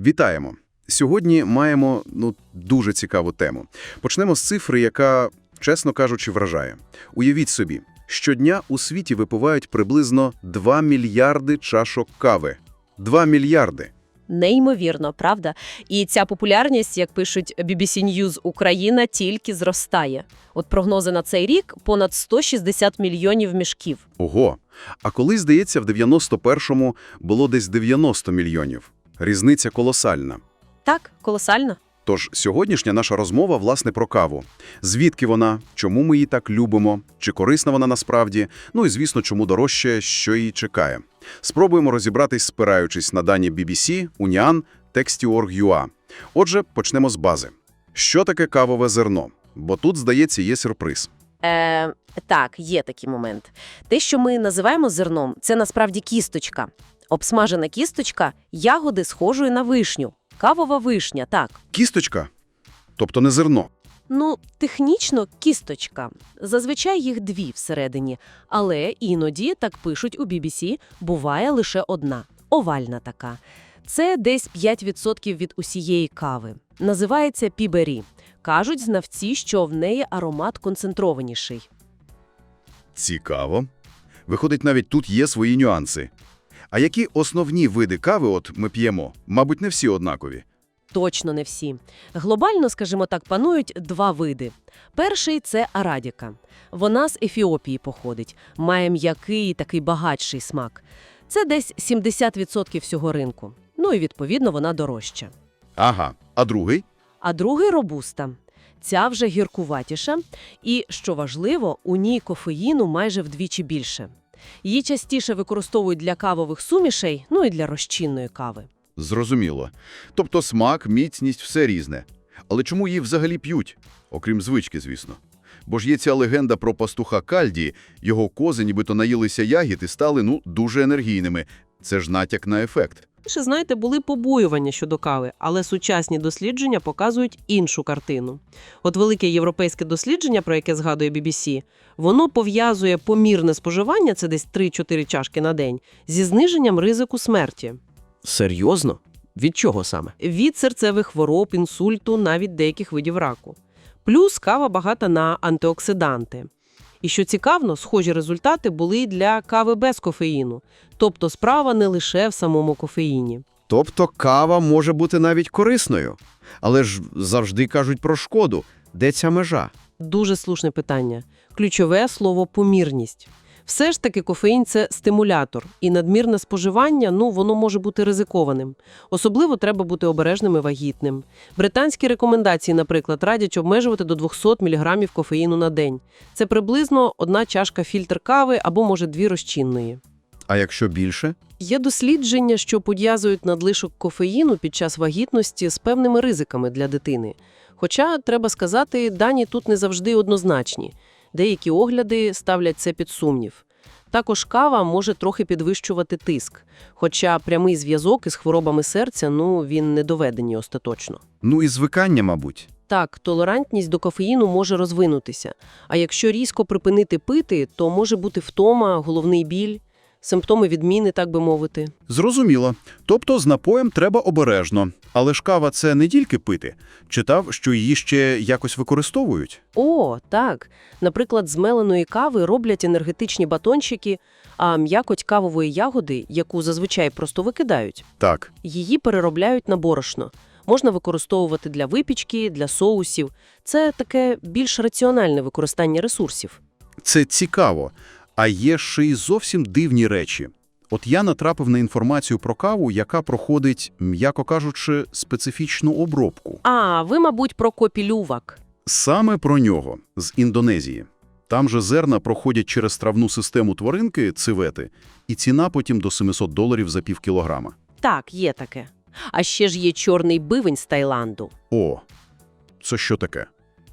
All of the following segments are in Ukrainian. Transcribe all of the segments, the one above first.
Вітаємо! Сьогодні маємо ну, дуже цікаву тему. Почнемо з цифри, яка, чесно кажучи, вражає. Уявіть собі, щодня у світі випивають приблизно 2 мільярди чашок кави. 2 мільярди! Неймовірно, правда? І ця популярність, як пишуть BBC News Україна, тільки зростає. От прогнози на цей рік – понад 160 мільйонів мішків. Ого! А колись, здається, в 91-му було десь 90 мільйонів. Різниця колосальна. Так, колосально. Тож сьогоднішня наша розмова, власне, про каву. Звідки вона, чому ми її так любимо, чи корисна вона насправді, ну і, звісно, чому дорожче, що її чекає. Спробуємо розібратись, спираючись на дані BBC, Уніан, Texti.org.ua. Отже, почнемо з бази. Що таке кавове зерно? Бо тут, здається, є сюрприз. Е, так, є такий момент. Те, що ми називаємо зерном, це насправді кісточка. Обсмажена кісточка – ягоди схожої на вишню. Кавова вишня, так. Кісточка? Тобто не зерно. Ну, технічно кісточка. Зазвичай їх дві всередині, але іноді, так пишуть у BBC, буває лише одна – овальна така. Це десь 5% від усієї кави. Називається пібері. Кажуть знавці, що в неї аромат концентрованіший. Цікаво. Виходить, навіть тут є свої нюанси. А які основні види кави от ми п'ємо? Мабуть, не всі однакові. Точно не всі. Глобально, скажімо так, панують два види. Перший – це арадіка. Вона з Ефіопії походить, має м'який такий багатший смак. Це десь 70% всього ринку. Ну і, відповідно, вона дорожча. Ага. А другий? А другий – робуста. Ця вже гіркуватіша, і, що важливо, у ній кофеїну майже вдвічі більше. Її частіше використовують для кавових сумішей, ну і для розчинної кави. Зрозуміло. Тобто смак, міцність – все різне. Але чому її взагалі п'ють? Окрім звички, звісно. Бо ж є ця легенда про пастуха Кальді, його кози нібито наїлися ягід і стали, ну, дуже енергійними. Це ж натяк на ефект. Ще, знаєте, були побоювання щодо кави, але сучасні дослідження показують іншу картину. От велике європейське дослідження, про яке згадує BBC, воно пов'язує помірне споживання, це десь 3-4 чашки на день, зі зниженням ризику смерті. Серйозно? Від чого саме? Від серцевих хвороб, інсульту, навіть деяких видів раку. Плюс кава багата на антиоксиданти. І що цікаво, схожі результати були й для кави без кофеїну. Тобто справа не лише в самому кофеїні. Тобто кава може бути навіть корисною. Але ж завжди кажуть про шкоду. Де ця межа? Дуже слушне питання. Ключове слово помірність. Все ж таки кофеїн – це стимулятор, і надмірне споживання, ну, воно може бути ризикованим. Особливо треба бути обережним і вагітним. Британські рекомендації, наприклад, радять обмежувати до 200 мг кофеїну на день. Це приблизно одна чашка фільтр кави або, може, дві розчинної. А якщо більше? Є дослідження, що пов'язують надлишок кофеїну під час вагітності з певними ризиками для дитини. Хоча, треба сказати, дані тут не завжди однозначні. Деякі огляди ставлять це під сумнів. Також кава може трохи підвищувати тиск, хоча прямий зв'язок із хворобами серця, ну, він не доведений остаточно. Ну і звикання, мабуть. Так, толерантність до кофеїну може розвинутися, а якщо різко припинити пити, то може бути втома, головний біль, симптоми відміни, так би мовити. Зрозуміло. Тобто з напоєм треба обережно. Але ж кава – це не тільки пити. Читав, що її ще якось використовують. О, так. Наприклад, з меленої кави роблять енергетичні батончики, а м'якоть кавової ягоди, яку зазвичай просто викидають, Так. її переробляють на борошно. Можна використовувати для випічки, для соусів. Це таке більш раціональне використання ресурсів. Це цікаво. А є ще й зовсім дивні речі. От я натрапив на інформацію про каву, яка проходить, м'яко кажучи, специфічну обробку. А, ви, мабуть, про копілювак. Саме про нього, з Індонезії. Там же зерна проходять через травну систему тваринки, цивети, і ціна потім до 700 доларів за пів кілограма. Так, є таке. А ще ж є чорний бивень з Таїланду. О, це що таке?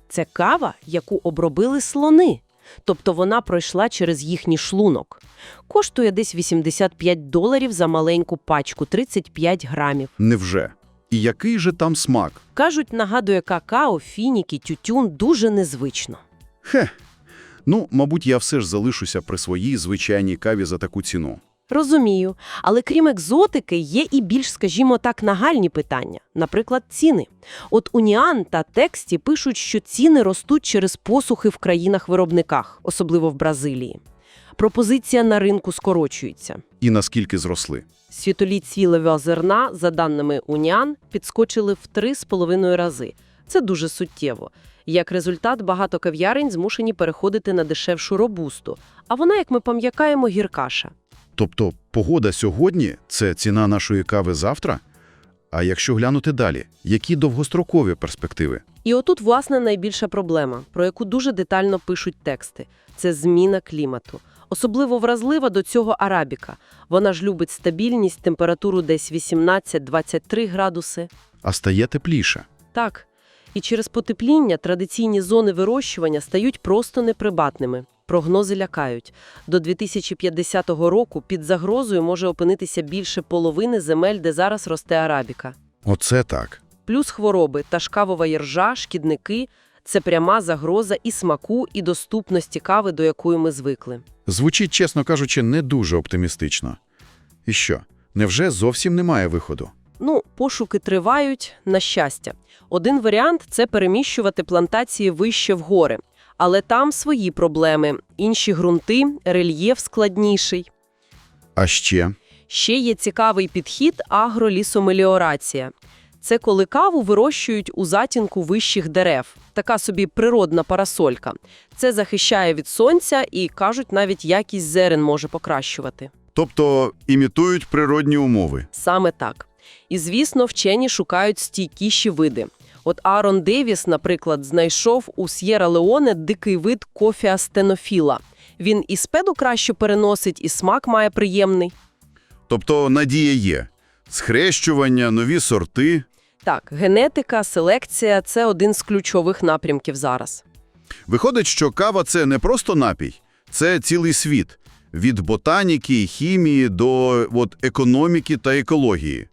Це кава, яку обробили слони. Тобто вона пройшла через їхній шлунок. Коштує десь 85 доларів за маленьку пачку, 35 грамів. Невже? І який же там смак? Кажуть, нагадує какао, фініки, тютюн дуже незвично. Хе. Ну, мабуть, я все ж залишуся при своїй звичайній каві за таку ціну. Розумію. Але крім екзотики, є і більш, скажімо так, нагальні питання. Наприклад, ціни. От Уніан та Тексті пишуть, що ціни ростуть через посухи в країнах-виробниках, особливо в Бразилії. Пропозиція на ринку скорочується. І наскільки зросли? Світолі цвілевого зерна, за даними Уніан, підскочили в 3,5 рази. Це дуже суттєво. Як результат, багато кав'ярень змушені переходити на дешевшу робусту, а вона, як ми пам'ятаємо, гіркаша. Тобто погода сьогодні – це ціна нашої кави завтра? А якщо глянути далі, які довгострокові перспективи? І отут, власне, найбільша проблема, про яку дуже детально пишуть тексти – це зміна клімату. Особливо вразлива до цього арабіка. Вона ж любить стабільність, температуру десь 18-23 градуси. А стає тепліше. Так. І через потепління традиційні зони вирощування стають просто неприбатними. Прогнози лякають. До 2050 року під загрозою може опинитися більше половини земель, де зараз росте арабіка. Оце так. Плюс хвороби, ташкавова іржа, шкідники – це пряма загроза і смаку, і доступності кави, до якої ми звикли. Звучить, чесно кажучи, не дуже оптимістично. І що, невже зовсім немає виходу? Ну, пошуки тривають, на щастя. Один варіант – це переміщувати плантації вище в гори. Але там свої проблеми. Інші ґрунти, рельєф складніший. А ще? Ще є цікавий підхід – агролісомеліорація. Це коли каву вирощують у затінку вищих дерев. Така собі природна парасолька. Це захищає від сонця і, кажуть, навіть якість зерен може покращувати. Тобто імітують природні умови. Саме так. І, звісно, вчені шукають стійкіші види. От Аарон Девіс, наприклад, знайшов у С'єра-Леоне дикий вид кофіа стенофіла. Він і спеду краще переносить, і смак має приємний. Тобто надія є. Схрещування, нові сорти. Так, генетика, селекція – це один з ключових напрямків зараз. Виходить, що кава – це не просто напій, це цілий світ. Від ботаніки, хімії до от, економіки та екології.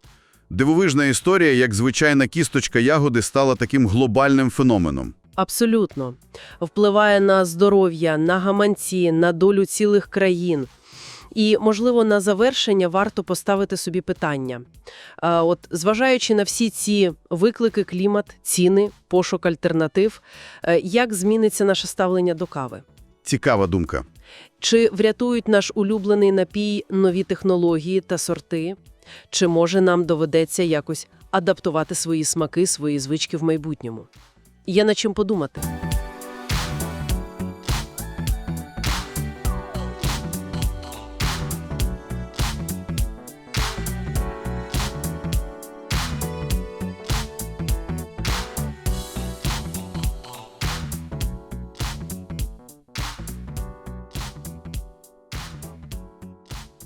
Дивовижна історія, як звичайна кісточка ягоди стала таким глобальним феноменом. Абсолютно. Впливає на здоров'я, на гаманці, на долю цілих країн. І, можливо, на завершення варто поставити собі питання. От, зважаючи на всі ці виклики, клімат, ціни, пошук альтернатив, е, як зміниться наше ставлення до кави? Цікава думка. Чи врятують наш улюблений напій нові технології та сорти? Чи може нам доведеться якось адаптувати свої смаки, свої звички в майбутньому? Є над чим подумати.